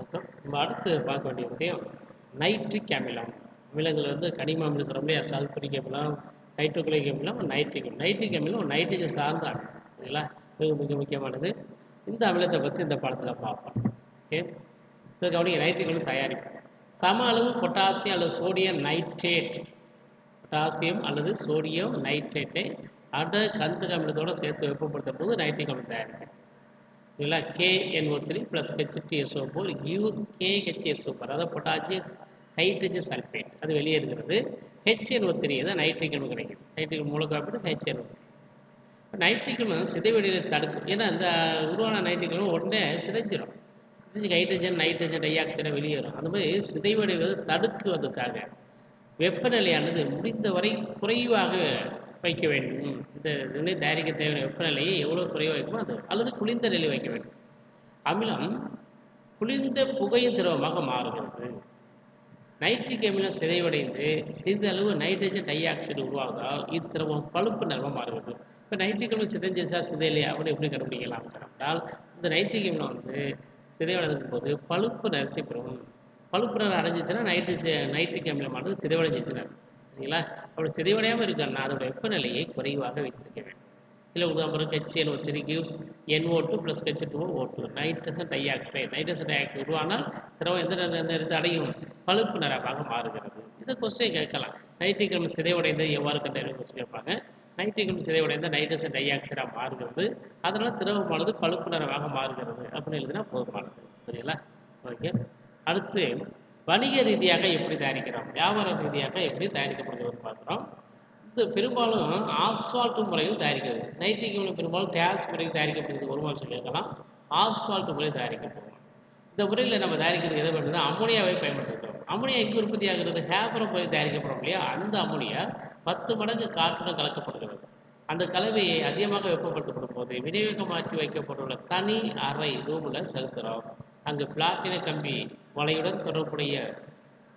வணக்கம் நம்ம அடுத்து பார்க்க வேண்டிய விஷயம் நைட்ரிக் அமிலம் அமிலங்கள் வந்து கனிம அமிலம் சொல்ல முடியாது சல்பரிக் அமிலம் ஹைட்ரோக்ளிக் அமிலம் நைட்ரிக் நைட்ரிக் அமிலம் ஒரு நைட்ரஜன் சார்ந்த அமிலம் சரிங்களா? மிக மிக முக்கியமானது. இந்த அமிலத்தை பற்றி இந்த படத்தில் பார்ப்போம். ஓகே? இதை கவனிங்க நைட்ரிக் அமிலம் தயாரிப்பு. சம அளவு பொட்டாசியம் அல்லது சோடியம் நைட்ரேட் பொட்டாசியம் அல்லது சோடியம் நைட்ரேட்டை அட கந்தக அமிலத்தோடு சேர்த்து வெப்பப்படுத்தும் போது நைட்ரிக் அமிலம் தயாரிக்கும் இல்லை KNO three plus H DSO four use KHSO four அதாவது பொட்டாசியம் ஹைட்ரஜன் சல்ஃபேட் அது வெளியே இருக்கிறது. ஹெச்என்ஓ த்ரீ தான் நைட்ரிக் அமிலம் கிடைக்கும் நைட்ரிக் மூலக்காப்பிட்டு ஹெச்என்ஓ நைட்ரிக் அமிலம் சிதைவடையை தடுக்கும். ஏன்னா அந்த உருவான நைட்ரிக் அமிலம் உடனே சிதைஞ்சிடும் சிதைஞ்சு ஹைட்ரஜன் நைட்ரஜன் டை ஆக்சைடை வெளியேறும் அந்த மாதிரி சிதைவடைவது தடுக்குவதற்காக வெப்பநிலையானது முடிந்தவரை குறைவாக வைக்க வேண்டும். இந்த நிலை தயாரிக்க தேவையான வெப்பநிலையை எவ்வளோ குறைவாக வைக்குமோ அது அல்லது குளிர்ந்த நிலை வைக்க வேண்டும். அமிலம் குளிர்ந்த புகையும் திரவமாக மாறுகிறது. நைட்ரிக் அமிலம் சிதைவடைந்து சிறிதளவு நைட்ரஜன் டை ஆக்சைடு உருவாவதால் இத்திரவம் பழுப்பு நிறமாக மாறுகிறது. இப்போ நைட்ரிக் அமிலம் சிதைஞ்சிருச்சா சிதையிலையா? அப்படின்னு எப்படி கண்டுபிடிக்கலாம்? என்றால் இந்த நைட்ரிக் அமிலம் வந்து சிதைவடைக்கும் போது பழுப்பு நிறத்தை பெறும். பழுப்பு நிறம் அடைஞ்சிச்சுன்னா நைட்ரிக் நைட்ரிக் அமிலமானது சிதைவடைஞ்சிச்சுன்னா சரிங்களா அப்படி சிதைவடையாமல் இருக்கணும்னா அதோட வெப்பநிலையை குறைவாக வைத்திருக்க வேண்டும். சில உதாரணம் HNO three gives NO two plus H two O two nitrogen dioxide nitrogen dioxide உருவானால் திரவம் எந்த நேரத்தில் அடையும்? பழுப்பு நிறமாக மாறுகிறது. இதை கொஸ்டின் கேட்கலாம். நைட்ரிகம் அமிலம் சிதைவடைந்தது எவ்வாறு கண்டறிவு கொஸ்டின் கேட்பாங்க. நைட்ரிகம் சிதைவடைந்த நைட்ரசன் டை ஆக்சைடாக மாறுகிறது. அதனால் திரவமானது பழுப்பு நிறமாக மாறுகிறது அப்படின்னு எழுதினா போதுமானது. சரிங்களா ஓகே அடுத்து வணிக ரீதியாக எப்படி தயாரிக்கிறோம்? வியாபார ரீதியாக எப்படி தயாரிக்கப்படுகிறது பார்க்குறோம். இது பெரும்பாலும் ஆஸ்வால்ட் முறையில் தயாரிக்கிறது. நைட்ரிக் பெரும்பாலும் டேஸ் முறையில் தயாரிக்கப்படுகிறது. ஒரு மாதம் சொல்லியிருக்கலாம். ஆஸ்வால்ட் முறையில் தயாரிக்கப்படுவோம் இந்த முறையில் நம்ம தயாரிக்கிறது எதை பண்ணுறது அம்மோனியாவை பயன்படுத்துகிறோம். அம்மோனியா எங்கே உற்பத்தி ஆகிறது ஹேபரம் போய் தயாரிக்கப்படும் இல்லையா? அந்த அம்மோனியா பத்து மடங்கு காற்றுடன் கலக்கப்படுகிறது. அந்த கலவையை அதிகமாக வெப்பப்படுத்தப்படும் போது விநியோகமாக்கி வைக்கப்பட்டுள்ள தனி அறை ரூமில் செலுத்துகிறோம். அங்கு பிளாட்டின கம்பி வலையுடன் தொடர்புடைய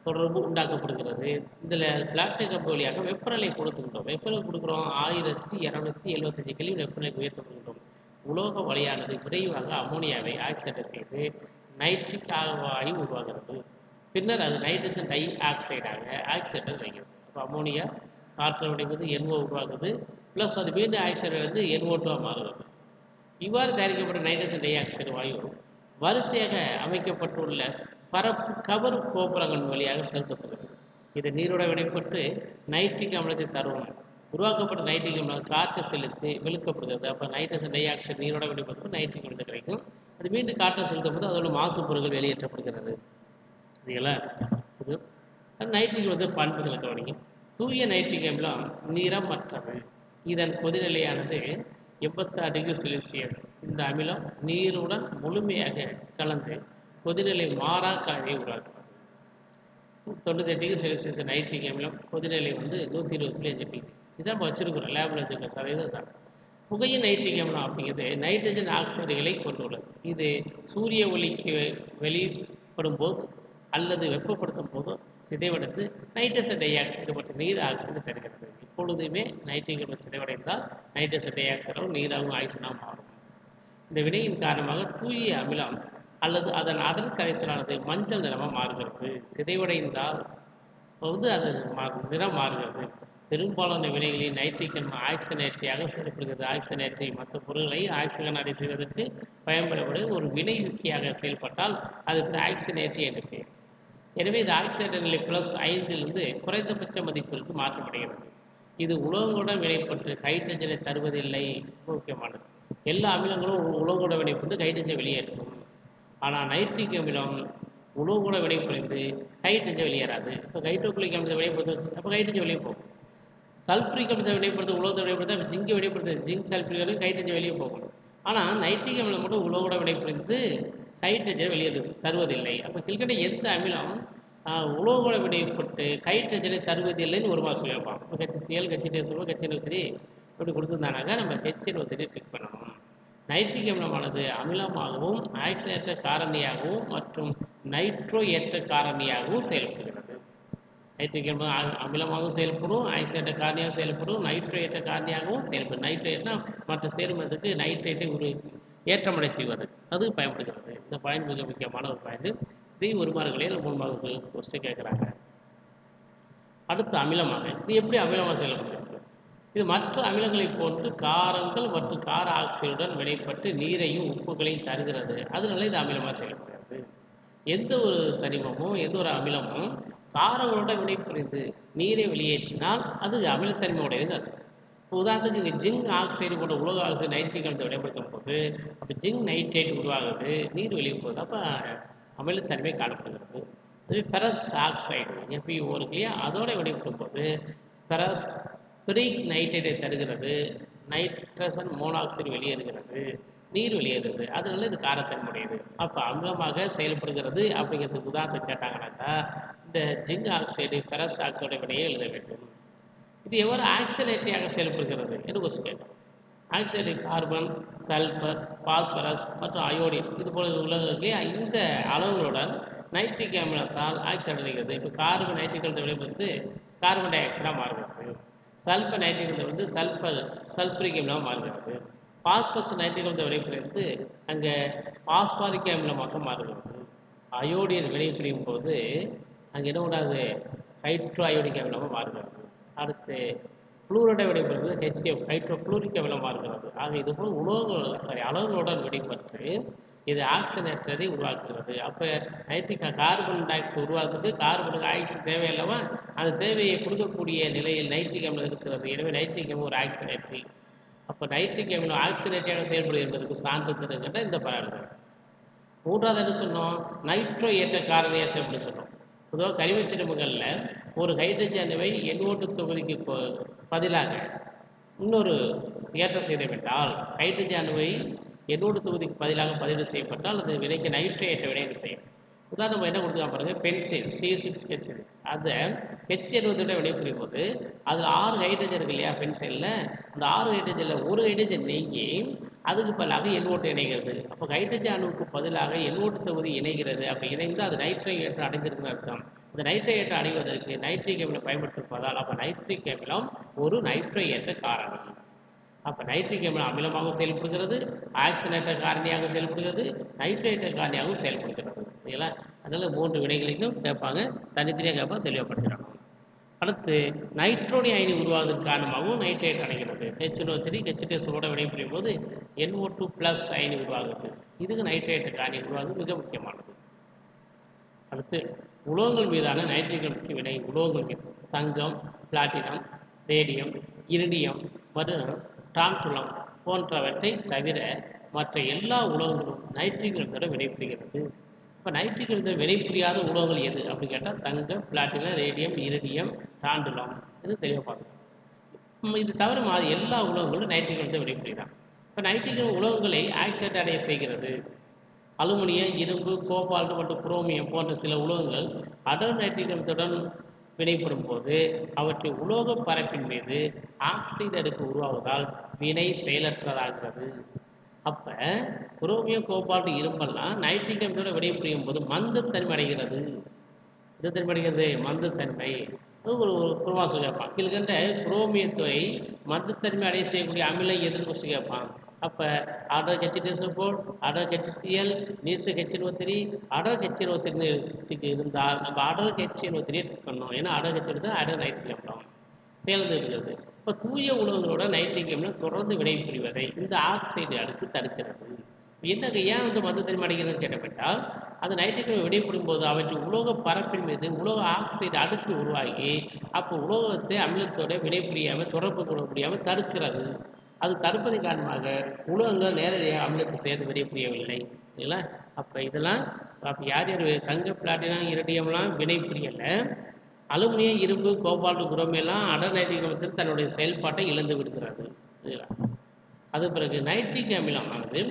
தொடர்பு உண்டாக்கப்படுகிறது. இதில் பிளாட்டின கம்பி வழியாக வெப்பநிலை கொடுத்துக்கிட்டோம் வெப்பநிலை கொடுக்குறோம். ஆயிரத்தி இரநூத்தி எழுபத்தஞ்சு கிலோ வெப்பநிலை உயர்த்தப்படுகின்றோம். உலோக வலையானது விரைவாக அம்மோனியாவை ஆக்சைடை செய்து நைட்ரிக் வாயு உருவாகிறது. பின்னர் அது நைட்ரஜன் டை ஆக்சைடாக ஆக்சைடை வைக்கிறது அப்போ அம்மோனியா காற்று உடைவது என்ஓ உருவாகுது. ப்ளஸ் அது மீண்டும் ஆக்சைடு வந்து என்ஓ டூவாக மாறுகிறது. இவ்வாறு தயாரிக்கப்பட்ட நைட்ரஜன் டை ஆக்சைடு வாயு வரிசையாக அமைக்கப்பட்டுள்ள பரப்பு கவர் கோபுரங்கள் வழியாக செலுத்தப்படுகிறது. இது நீரோட வினைப்பட்டு நைட்ரிக் அமிலத்தை தரும் உருவாக்கப்பட்ட நைட்ரிக் அமிலம் காற்று செலுத்தி வெளுக்கப்படுகிறது. அப்போ நைட்ரஜன் டை ஆக்சைடு நீரோட வினைப்பட்டு நைட்ரிக் அமிலத்தை கிடைக்கும். அது மீண்டும் காற்றை செலுத்தும் போது அதோட மாசு பொருட்கள் வெளியேற்றப்படுகிறது. சரிங்களா? இது நைட்ரிக் வந்து பண்புகளை கவனிக்கும் தூய நைட்ரிக் அமிலம் நிறமற்றது. இதன் கொதிநிலையானது எண்பத்தாறு டிகிரி செல்சியஸ். இந்த அமிலம் நீருடன் முழுமையாக கலந்து கொதிநிலை மாறா கலவையை உருவாக்குறது தொண்ணூற்றி டிகிரி செல்சியஸ் நைட்ரிக் அமிலம் கொதிநிலை வந்து நூற்றி இருபது புள்ளி அஞ்சு டிகிரி இதான் நம்ம வச்சிருக்கிறோம். லேபில் வச்சுருக்க சதவீதம் தான். புகையின் நைட்ரிக் அமிலம் அப்படிங்கிறது நைட்ரஜன் ஆக்சைடுகளை கொண்டுள்ளது இது சூரிய ஒளிக்கு வெளிப்படும் போது அல்லது வெப்பப்படுத்தும் போதும் சிதைவடைந்து நைட்ரசன் டை ஆக்சைடு மற்றும் நீர் ஆக்சைடு தருகிறது. இப்பொழுதுமே நைட்ரிக் அமிலம் சிதைவடைந்தால் நைட்ரசன் டை ஆக்சைடும் நீராகவும் ஆக்சிஜனாக மாறும். இந்த வினையின் காரணமாக தூய அமிலம் அல்லது அதன் அடர் கரைசலானது மஞ்சள் நிறமாக மாறுகிறது. சிதைவடைந்தால் வந்து அது நிறம் மாறுகிறது. பெரும்பாலான வினைகளில் நைட்ரிகன் அமிலம் ஆக்சிஜனேற்றியாக செயல்படுகிறது ஆக்சிஜனேற்றி மற்ற பொருட்களை ஆக்சிஜன் அடை செய்வதற்கு பயன்படக்கூடிய ஒரு வினையூக்கியாக செயல்பட்டால் அதுக்கு ஆக்சிஜனேற்றி என்று பெயர். எனவே இந்த ஆக்சைடு நிலை பிளஸ் ஐந்திலிருந்து குறைந்தபட்ச மதிப்பிற்கு மாற்றப்படுகிறது. இது உலோகங்களுடன் வினைப்பட்டு ஹைட்ரஜனை தருவதில்லை. முக்கியமானது. எல்லா அமிலங்களும் உலகோட உலோகங்களுடன் வினைப்பட்டு ஹைட்ரஜனை வெளியேற்றும். ஆனால் நைட்ரிக் அமிலம் உலோகங்களோட வினைப்புரிந்து ஹைட்ரஜன் வெளியேறாது. இப்போ ஹைட்ரோக்ளிக் அமிலத்தை வினைப்படுத்து அப்போ ஹைட்ரஜன் வெளியே போகும். சல்ஃபரிக் அமிலத்தை வினைப்படுத்த உலோகத்தை வினைப்படுத்த ஜிங்கை வினைப்படுத்த ஜிங்க் சல்ஃபரிக் ஹைட்ரஜன் வெளியே போகும். ஆனால் நைட்ரிக் அமிலம் மட்டும் உலோகோட வினைப்புரிந்து ஹைட்ரஜன் வெளியேறு தருவதில்லை. அப்போ கீழ்கண்ட எந்த அமிலம் ஆஹ், உலோகோட வினைப்பட்டு ஹைட்ரஜனை தருவதில்லைன்னு ஒரு மாதம் சொல்லியிருப்பான். இப்போ ஹெச்சிஎல் ஹெச்டிஎஸ் ஹெச்என்ஓ த்ரீ இப்படி கொடுத்துருந்தானாக்க நம்ம ஹெச்என்ஓ த்ரீ கிளிக் பண்ணணும். நைட்ரிக் அமிலமானது அமிலமாகவும் ஆக்சிஜனேற்ற காரணியாகவும் மற்றும் நைட்ரோ ஏற்ற காரணியாகவும் செயல்படுகிறது. நைட்ரிக் அமிலம் அமிலமாகவும் செயல்படும் ஆக்சிஜனேற்ற காரணியாகவும் செயல்படும் நைட்ரேட்ட காரணியாகவும் செயல்படும். நைட்ரேட்னா மற்ற சேர்மத்துக்கு நைட்ரேட்டை ஒரு ஏற்றமடை செய்வது அது பயன்படுகிறது. இந்த பாயிண்ட் மிக முக்கியமான ஒரு பாயிண்ட். இதையும் ஒரு மார்க்கிலே மூணு மார்க்கு கொஸ்டின் கேட்குறாங்க. அடுத்து அமிலமாக இது எப்படி அமிலமாக செயல்படுகிறது இது மற்ற அமிலங்களைப் போன்று காரங்கள் மற்றும் கார ஆக்சைடுடன் வினைப்பட்டு நீரையும் உப்புகளையும் தருகிறது. அதனால இது அமிலமாக செயல்படுகிறது. எந்த ஒரு தனிமமும் எந்த ஒரு அமிலமும் காரங்களோட வினைப்புரிந்து நீரை வெளியேற்றினால் அது அமிலத்தன்மையுடையதுன்னு அர்த்தம். இப்போ உதாரணத்துக்கு இங்கே ஜிங்க் ஆக்சைடு போன்ற உலக ஆக்சைடு நைட்ரிக் அமிலத்தை வினைப்படுத்தும் போது அப்போ ஜிங்க் நைட்ரேட் உருவாகுது நீர் வெளியே போகுது அப்போ அமிலத்தன்மை காணப்படுகிறது. அதுவே பெரஸ் ஆக்சைடு எஃபிஓ இருக்கு இல்லையா? அதோட வினைப்படும் போது பெரஸ் பிரிக் நைட்ரேட்டை தருகிறது. நைட்ரசன் மோனாக்சைடு வெளியேறுகிறது. நீர் வெளியேறுது அதனால இது காரத்தன்மையுடையது. அப்போ அமிலமாக செயல்படுகிறது அப்படிங்கிறதுக்கு உதாரணம் கேட்டாங்கன்னாக்கா இந்த ஜிங்க் ஆக்சைடு பெரஸ் ஆக்சைடு வினையை எழுத வேண்டும். இது எவ்வாறு ஆக்சிலேட்டரியாக செயல்படுகிறது என்று கொஸ்டின் கேட்கும் ஆக்சைடு கார்பன் சல்பர் பாஸ்பரஸ் மற்றும் அயோடின் இது போல உள்ளவர்களே இந்த அளவுகளுடன் நைட்ரிக் அமிலத்தால் ஆக்சைடு அடைகிறது. இப்போ கார்பன் நைட்ரிக் அமிலத்தை விளைவித்து கார்பன் டை ஆக்சைடாக மாறுகிறது. சல்பர் நைட்ரிக் வந்து சல்பர் சல்பரிக் அமிலமாக மாறுகிறது. பாஸ்பரஸ் நைட்ரிக் அமிலத்தை அங்கே பாஸ்பாரிக் அமிலமாக மாறுகிறது. அயோடின் வினைபுரியும் போது அங்கே என்ன கூடாது ஹைட்ரோ அயோடிக் அமிலமாக மாறுகிறது. அடுத்து புளூரடை விடைபெறுவது ஹெச்எஃப் ஹைட்ரோ புளூரிக் அமிலமாக மாறுகிறது. ஆக இது போல் உலோகங்கள் சாரி அளவுகளுடன் விடைபெற்று இது ஆக்சிஜனேற்றதை உருவாக்குகிறது. அப்போ நைட்ரிக் கார்பன் டை ஆக்சைடு உருவாக்குறது கார்பனுக்கு ஆக்சிஜன் தேவையல்லவா அந்த தேவையை கொடுக்கக்கூடிய நிலையில் நைட்ரிக் அமிலம் இருக்கிறது. எனவே நைட்ரிக் அமிலம் ஒரு ஆக்சிஜனேற்றி அப்போ நைட்ரிக் அமிலம் ஆக்சிஜனேட்டியாக செயல்படுகின்றதுக்கு என்பதற்கு சான்று தருகின்ற இந்த பாடல்கள் மூன்றாவது என்ன சொன்னோம்? நைட்ரோ ஏற்ற காரணியாக செயல்பட சொன்னோம். பொதுவாக கரிம திரும்புகளில் ஒரு ஹைட்ரஜன் அணுவை எண்ணூட்டு தொகுதிக்கு ப- பதிலாக இன்னொரு ஏற்றம் செய்தவிட்டால் ஹைட்ரஜன் அணுவை எண்ணூட்டு தொகுதிக்கு பதிலாக பதிவு செய்யப்பட்டால் அது வினைக்கு நைட்ரோ ஏற்ற வினை என்று பெயர் உதாரணம் என்ன கொடுத்துருக்காங்க பாருங்க? பென்சில் சி சிக்ஸ் ஹெச் அதை ஹெச் இருபத்தோட வினைபுரியும் போது அதில் ஆறு ஹைட்ரஜன் இருக்கு இல்லையா பென்சிலில் அந்த ஆறு ஹைட்ரஜனில் ஒரு ஹைட்ரஜன் நீங்கி அதுக்கு பதிலாக எண்ணோட்டு இணைகிறது. அப்போ ஹைட்ரஜன் அணுவுக்கு பதிலாக எண்ணோட்டு தொகுதி இணைகிறது. அப்போ இணைந்து அது நைட்ரிக் ஏற்றம் அடைஞ்சிருக்குன்னு அர்த்தம். இந்த நைட்ரோ ஏற்றம் அடைவதற்கு நைட்ரிக் அமிலம் பயன்படுத்திருப்பதால் அப்போ நைட்ரிக் அமிலம் ஒரு நைட்ரோ ஏற்ற காரணம். அப்போ நைட்ரிக் அமிலம் அமிலமாகவும் செயல்படுகிறது ஆக்சினேற்ற காரணியாக செயல்படுகிறது நைட்ரேட்டர் காரணியாகவும் செயல்படுகிறது. சரிங்களா அதனால் மூன்று வினைகளையும் கேட்பாங்க. தனித்தனியாக கேட்பாங்க தெளிவுபடுத்திடணும் அடுத்து நைட்ரோனிய அயனி உருவாவதற்கு காரணமாகவும் நைட்ரேட் அடைகிறது ஹெச்ஓ த்ரீ ஹெச்டிஎஸோட வினைபுரியும் போது என்ஓ டூ ப்ளஸ் அயனி உருவாகுது. இதுக்கு நைட்ரேட் காரணி உருவாகுது மிக முக்கியமானது. அடுத்து உலோகங்கள் மீதான நைட்ரிக் அமிலத்தின் வினை உலோகங்கள். தங்கம் பிளாட்டினம் ரேடியம் இரிடியம் மற்றும் டான்டுலம் போன்றவற்றை தவிர மற்ற எல்லா உலோகங்களும் நைட்ரிக் அமிலத்தோட வினைபுரிகிறது இப்போ நைட்ரிக் அமிலத்தோட வினைபுரியாத உலோகங்கள் எது அப்படின்னு கேட்டால் தங்கம் பிளாட்டினம் ரேடியம் இரிடியம் டாண்டுலம் இது தெளிவாக பார்க்கணும். இது தவிர மாதிரி எல்லா உலோகங்களும் நைட்ரிக் அமிலத்தை வினைபுரிகிறான் இப்போ நைட்ரிக் உலகங்களை உலோகங்களை ஆக்சைடு அடைய செய்கிறது. அலுமினியம் இரும்பு கோபால்டு மற்றும் குரோமியம் போன்ற சில உலோகங்கள் அடர் நைட்ரிக் அமிலத்துடன் போது அவற்றை உலோக பரப்பின் மீது ஆக்சைடு அடுக்கு உருவாவதால் வினை செயலற்றதாகிறது. அப்ப குரோமியம் கோபால்ட் இரும்பெல்லாம் நைட்ரிக் அமிலத்தோட வினைபுரியும் போது மந்தத்தன்மை அடைகிறது. இது தன்மையடைகிறது மந்தத்தன்மை அது ஒரு ஒரு குருவாசு கேட்பான். கீழ்கண்ட குரோமியத்தை மந்தத்தன்மை அடைய செய்யக்கூடிய அமிலம் எதுன்னு கேட்பான். அப்போ அடர் ஹெச்டிஎஸ்ஓ அடர் ஹெச்சிஎல் நீர்த்து ஹெச்என்ஓ அடர் ரெண்டுக்கு இருந்தால் நம்ம அடர் இருபத்தி த்ரீ பண்ணோம். ஏன்னா அடர் ஹெச் தான் அடர் நைட் அமிலம் சேர்ந்து இருக்கிறது. இப்போ தூய உணவுகளோட நைட்ரிக் அமிலம் தொடர்ந்து விடைபுரிவதை இந்த ஆக்சைடு அடுக்கு தடுக்கிறது. என்னங்க ஏன் வந்து மது தன்மை அடைகிறதுன்னு கேட்டப்பட்டால் அந்த நைட்ரஜன் அமிலம் போது அவற்றின் உலோக பரப்பின் மீது உலோக ஆக்சைடு அடுக்கு உருவாகி அப்போ உலோகத்தை அமிலத்தோட வினைபுரியாமல் தொடர்பு கொள்ள முடியாமல் தடுக்கிறது. அது தடுப்பதன் காரணமாக உலகங்கள் நேரடியாக அமிலத்தை சேர்ந்து புரியவில்லை இல்லைங்களா? அப்போ இதெல்லாம் அப்போ யார் யார் தங்க பிளாட்டினம் இரடியம்லாம் வினைபுரியலை அலுமினியம் இரும்பு கோபால்டு குரோமியெல்லாம் அடர் நைட்ரிக் அமிலத்தில் தன்னுடைய செயல்பாட்டை இழந்து விடுகிறது. சரிங்களா அது பிறகு நைட்ரிக் அமிலமானது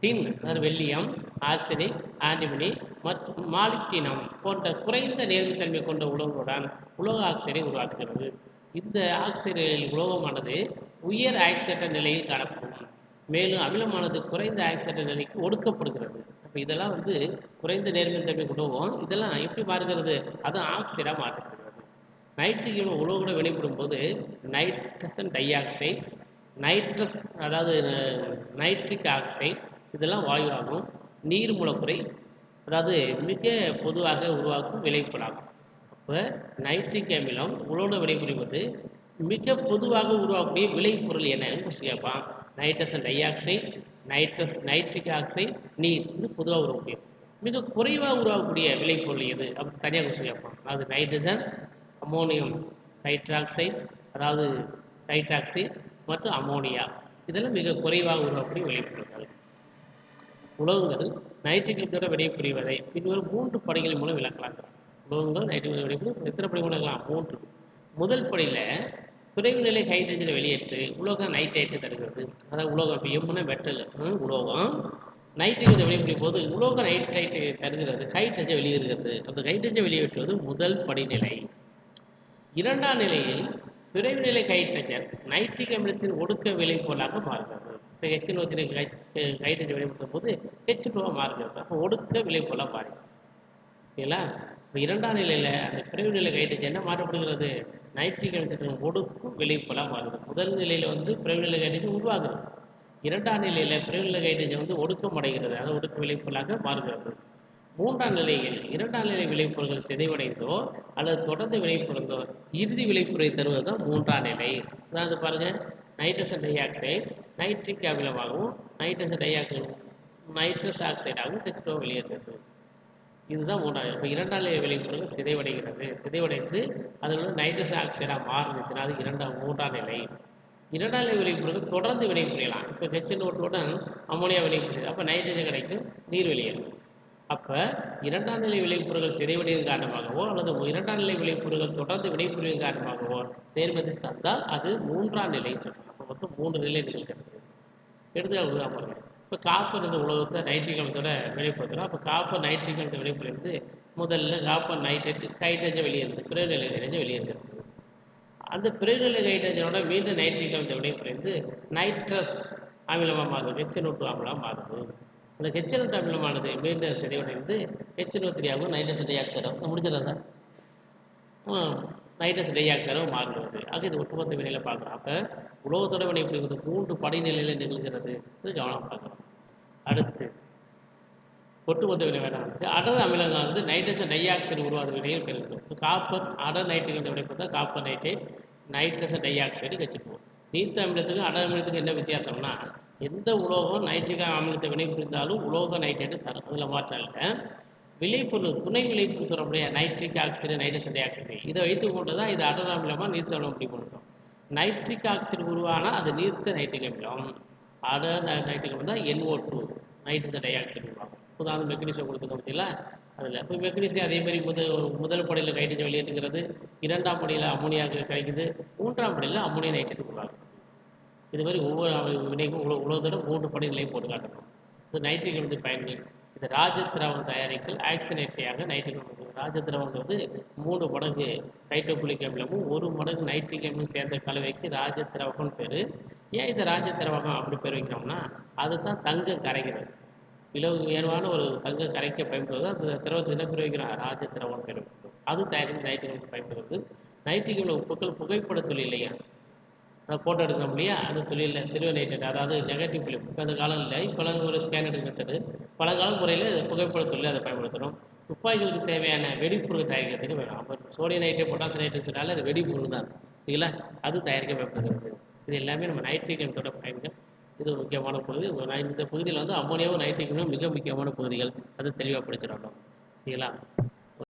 டின் அதாவது வெள்ளியம் ஆர்சனிக் ஆண்டிமனி மற்றும் மாலிப்டினம் போன்ற குறைந்த நேர்மைத்தன்மை கொண்ட உலோகங்களுடன் உலோக ஆக்சைடை உருவாக்குகிறது. இந்த ஆக்சைடு உலோகமானது உயர் ஆக்சைட்ட நிலையில் காணப்படும். மேலும் அமிலமானது குறைந்த ஆக்சைட்ட நிலைக்கு ஒடுக்கப்படுகிறது. அப்போ இதெல்லாம் வந்து குறைந்த நேர்மைத்தன்மை உலோகம் இதெல்லாம் எப்படி மாறுகிறது? அது ஆக்சைடாக மாற்றப்படுகிறது நைட்ரிக் அமிலம் உலோகோட போது நைட்ரசன் டை ஆக்சைடு நைட்ரஸ் அதாவது நைட்ரிக் ஆக்சைடு இதெல்லாம் வாயுவாகும் நீர் மூலக்குறை அதாவது மிக பொதுவாக உருவாக்கும் விளைபொருளாகும். இப்போ நைட்ரிக் அமிலம் உலோட வினைபுரிவது மிக பொதுவாக உருவாக்கக்கூடிய விளைபொருள் என்னன்னு கொஸ்டின் கேட்பான். Nitrogen dioxide nitrous nitric oxide நீர் இது பொதுவாக உருவாக்கக்கூடிய மிக குறைவாக உருவாக்கக்கூடிய விளைபொருள் எது அப்படி தனியாக கொஸ்டின் கேட்பான். அது நைட்ரஜன் அமோனியம் ஹைட்ராக்சைடு அதாவது ஹைட்ராக்சைடு மற்றும் அமோனியா இதெல்லாம் மிக குறைவாக உருவாக்கக்கூடிய விளைபொருட்கள் உலகங்கள் நைட்ரிகத்தோட வினைபுரிவதை பின்வரும் மூன்று படைகள் மூலம் விளக்கலாம். உலோகங்கள் நைட்ரஜன் வினைபுரிவு எத்தனை படி மூலம் மூன்று. முதல் படியில் குறைவு நிலை ஹைட்ரஜனை வெளியேற்று உலோகம் நைட்ரேட்டை தருகிறது. அதாவது உலோகம் இப்போ எம்முன்னா மெட்டல் உலோகம். நைட்ரஜனை வெளியேற்றும் போது உலோக நைட்ரேட்டை தருகிறது ஹைட்ரஜன் வெளியேறுகிறது. அந்த ஹைட்ரஜன் வெளியேற்றுவது முதல் படிநிலை. இரண்டாம் நிலையில் பிறவி நிலை ஹைட்ரஜன் நைட்ரிக் அமிலத்தின் ஒடுக்க விளைபொருளாக மாறுகிறது. இப்போ ஹெச் நோத்தினை ஹைட்ரஜன் வெளிப்படுத்தும் போது ஹெச் டூவாக மாறுகிறது. அப்போ ஒடுக்க விலை போல மாறிடுச்சு. ஓகேங்களா? இப்போ இரண்டாம் நிலையில் அந்த பிறவி நிலை கைட்டுக்கு என்ன மாற்றப்படுகிறது? நைட்ரிக் அமிலத்தின் ஒடுக்கும் விளைபொருளாக மாறுது முதல் நிலையில் வந்து பிறவி நிலை கைட்டுக்கு உருவாகுது இரண்டாம் நிலையில் பிறவி நிலை கைட்டுக்கு வந்து ஒடுக்கம் அடைகிறது. அதாவது ஒடுக்க விளைபொருளாக மாறுகிறது. மூன்றாம் நிலையில் இரண்டாம் நிலை விளைபொருள்கள் சிதைவடைந்தோ அல்லது தொடர்ந்து விளைபொருந்தோ இறுதி விளைபொருளை தருவது தான் மூன்றாம் நிலை. அதாவது பாருங்கள் நைட்ரசன் டை ஆக்சைடு நைட்ரிக் அமிலமாகவும் நைட்ரசன் டை ஆக்சைடு நைட்ரஸ் ஆக்சைடாகவும் ஹெச்டோ வெளியேறுகிறது. இதுதான் மூன்றாவது இப்போ இரண்டாம் நிலை விளைபொருள்கள் சிதைவடைகிறது. சிதைவடைந்து அதில் வந்து நைட்ரஸ் ஆக்சைடாக மாறுனுச்சுன்னா அது இரண்டாம் மூன்றாம் நிலை. இரண்டாம் நிலை விளைபொருள்கள் தொடர்ந்து வினைபுரியலாம் இப்போ ஹெச்என் ஓட்டுடன் அமோனியா வினைபுரியுது அப்போ நைட்ரஜன் கிடைக்கும் நீர் வெளியேறும். அப்போ இரண்டாம் நிலை விளைபொருள்கள் சிதைவடைவதன் காரணமாகவோ அல்லது இரண்டாம் நிலை விளைபொருள்கள் தொடர்ந்து வினைபுரிவதன் காரணமாகவோ சேர்மதி தந்தால் அது மூன்றாம் நிலை சொல்லலாம் அப்போ மொத்தம் மூன்று நிலை நிகழ்கிறது எடுத்துக்காட்டு உதாரணம் இப்போ காப்பர் இந்த உலகத்தை நைட்ரிக் அமிலத்தோட வினைப்படுத்துகிறோம் அப்போ காப்பர் நைட்ரிக் அமிலத்தை வினைப்படுறது முதல்ல காப்பர் நைட்ரேட் ஹைட்ரஜன் வெளியேறுது. பிறநிலை ஹைட்ரஜன் வெளியேறுகிறது. அந்த பிறநிலை ஹைட்ரஜனோட மீண்டும் நைட்ரிக் அமிலத்தை வினைப்புரிந்து நைட்ரஸ் அமிலமாக மாறுது ஹெச்என்ஓ அமிலமாக மாறுது அந்த ஹெச்என்ஓ அமிலமானது மீண்டும் இருந்து ஹெச்என்ஓ த்ரீயாகவும் நைட்ரஸ் டை ஆக்சைடாகவும் முடிஞ்சிடாதா? நைட்ரஸ் டை ஆக்சைடாக மாறுகிறது. ஆக இது ஒட்டுமொத்த வினையில் பார்க்குறோம். அப்போ உலோகத்தோட வினைப்புரிவது மூன்று படிநிலையில் நிகழ்கிறது. இது கவனம் பார்க்குறோம் அடுத்து ஒட்டுமொத்த வினை வேண்டாம் அடர் அமிலம் வந்து நைட்ரஜன் டை ஆக்சைடு உருவாத வினையில் பெறுகிறது காப்பர் அடர் நைட்ரேட் வினை பார்த்தா copper nitrate nitrogen dioxide கச்சிப்போம் நீர்த்த அமிலத்துக்கு அடர் அமிலத்துக்கு என்ன வித்தியாசம்னா எந்த உலோகம் நைட்ரிக அமிலத்தை வினை புரிந்தாலும் உலோக நைட்ரேட்டு தரும் அதில் மாற்றம் இல்லை. விளைபொருள் துணை விளைபொருள் சொல்லக்கூடிய nitric oxide nitrous dioxide இதை வைத்து கொண்டு தான் இது அடர் அமிலமாக நீர்த்த அமிலம் முடிவு பண்ணுறோம் நைட்ரிக் ஆக்சைடு உருவானால் அது நீர்த்த நைட்ரிக் அமிலம். அடர் நைட்ரிக் அமிலம் தான் NO two nitrous dioxide உருவாகும். உதாரணம் மெக்னீசியம் கொடுத்துருக்கோம் பார்த்தீங்களா அதில். இப்போ மெக்னீசியம் அதே மாதிரி முதல் முதல் படையில் நைட்ரஜன் வெளியேற்றுகிறது இரண்டாம் படையில் அமோனியா கிடைக்குது மூன்றாம் படியில் அமோனியா நைட்ரஜன் உருவாகும் இது மாதிரி ஒவ்வொரு வினைக்கும் உலகத்தோட மூன்று படி நிலையை போட்டு காட்டணும். இது நைட்ரிக் அமிலத்தின் பயன்கள் இந்த ராஜ ராஜத்திரவம் தயாரிக்கல் ஆக்சினேட்டரியாக நைட்ரிக் அமிலம் வந்து மூணு மடங்கு ஹைட்ரோகுலிக் அமிலமும் ஒரு மடங்கு நைட்ரிக் அமிலம் சேர்ந்த கலவைக்கு ராஜ திரவகம் பேர். ஏன் இந்த ராஜ திரவகம் அப்படி பேர் வைக்கிறோம்னா அதுதான் தங்கம் கரைகிறது. இலவு உயர்வான ஒரு தங்கம் கரைக்க பயன்படுவது அந்த திரவத்துக்கு என்ன பேர் வைக்கிறோம்? ராஜ திரவம் பேர் அது தயாரிக்கும் நைட்ரிக் அமிலம் பயன்படுவது நைட்ரிக் அமில உப்புக்கள் புகைப்பட தொழில் அதை ஃபோட்டோ எடுக்கிறோம் இல்லையா? அந்த தொழிலில் சிறுவ அதாவது நெகட்டிவ் ஃபிலிம் இப்போ அந்த காலம் இல்லை இப்போலாம் ஒரு ஸ்கேனர் மெத்தடு பழங்காலம் முறையில் புகைப்பட தொழில் அதை பயன்படுத்தணும் துப்பாக்கிகளுக்கு தேவையான வெடிப்பொருள் தயாரிக்கிறதுக்கு வேணும். அப்போ சோடியம் நைட்டு பொட்டாசியம் நைட்டு சொன்னாலே அது வெடிப்பொருள் தான். சரிங்களா? அது தயாரிக்க பயன்படுகிறது. இது எல்லாமே நம்ம நைட்ரிக் பயன்கள் இது ஒரு முக்கியமான பகுதி. இந்த பகுதியில் வந்து அம்மோனியாவும் நைட்ரிகனும் மிக முக்கியமான பகுதிகள். அது தெளிவாக படிச்சிடணும் சரிங்களா?